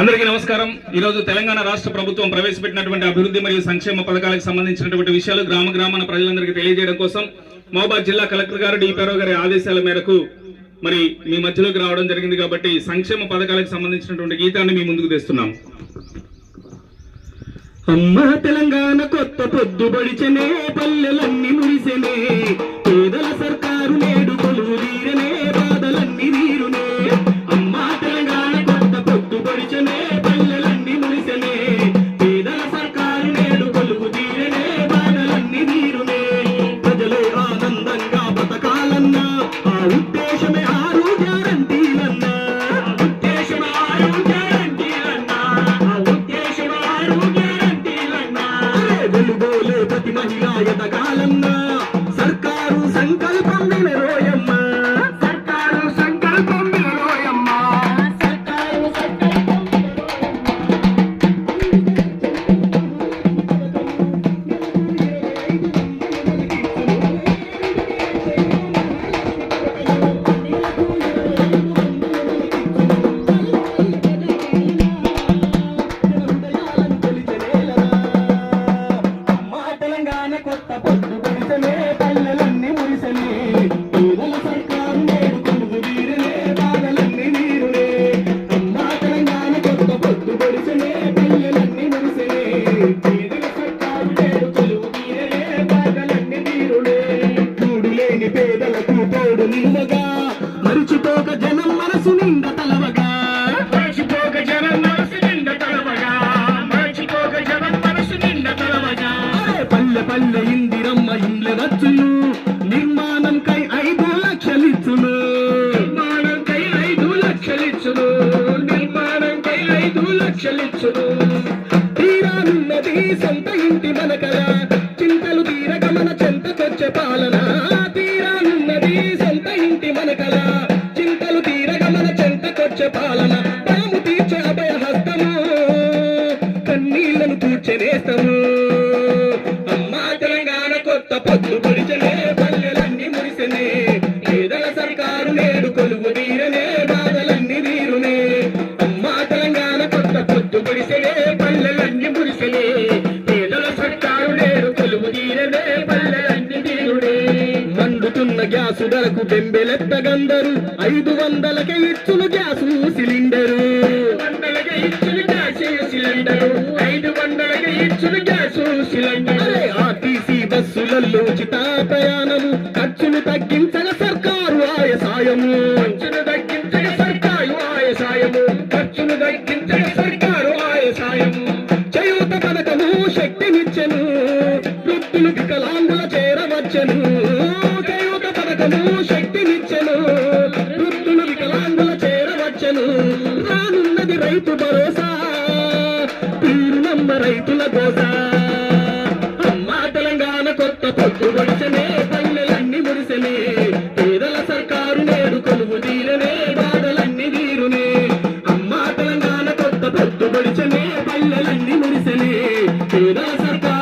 అందరికీ నమస్కారం. ఈ రోజు తెలంగాణ రాష్ట్ర ప్రభుత్వం ప్రవేశపెట్టినటువంటి అభివృద్ధి మరియు సంక్షేమ పథకాలకు సంబంధించినటువంటి విషయాలు గ్రామ గ్రామాన ప్రజలందరికీ తెలియజేయడం కోసం మహబాద్ జిల్లా కలెక్టర్ గారు డిపిఆర్ఓ గారి ఆదేశాల మేరకు మరి మీ మధ్యలోకి రావడం జరిగింది కాబట్టి సంక్షేమ పథకాలకు సంబంధించినటువంటి గీతాన్ని మీ ముందుకు తెస్తున్నాం. అమ్మ తెలంగాణ కొత్త పొద్దు బడిచనే పల్లెలన్నీ మురిసెనే ఎదగాలన్నా సర్కారు సంకల్పం వినరోయమ్మ మరిచిపోక జనం మనసు నిండా తలవగా. మరిచిపోక జనం మనసు నిండా తలవగా. మరిచిపోక జనం మనసు నిండా తలవగా. పల్లె పల్లె ఇందిరమ్మ ఇండ్ల వచ్చును నిర్మాణం కై ఐదు లక్షలిచ్చును నిర్మాణం కై ఐదు లక్షలిచ్చును నిర్మాణం కై ఐదు లక్షలిచ్చును తీరానున్నది సొంత ఇంటి మనకల కన్నీళ్ళను అమ్మా తెలంగాణ కొత్త పొద్దు పొడిచనే పల్లెలన్నీ మురిసెనే. పేదల సర్కారు నేడు కొలువు తీరనే బాధలన్నీ తీరునే. అమ్మా తెలంగాణ కొత్త పొద్దు పొడిసెనే పల్లెలన్నీ మురిసెనే. పేదల సర్కారు నేడు కొలువు తీరనే పల్లెలన్నీ తీరునే. మండుతున్న గ్యాసు ధరకు బెంబెలెత్తగందరు. ఐదు వందలకే ఇచ్చులు బస్సులలో ఉచిత ప్రయాణము ఖర్చులు తగ్గించగ సర్కారు ఆయ సాయము. ఖర్చులు తగ్గించగ సర్కారు ఆయ సాయము. ఖర్చులు తగ్గించగ సర్కారు ఆయ సాయము. చేయూత పథకము శక్తినిచ్చెను. వృద్ధులు వికలాంగుల చేరవచ్చెను. చేయూత పథకము శక్తినిచ్చెను. వృద్ధులు వికలాంగుల చేరవచ్చెను. రానున్నది రైతు భరోసా சிரசத்தா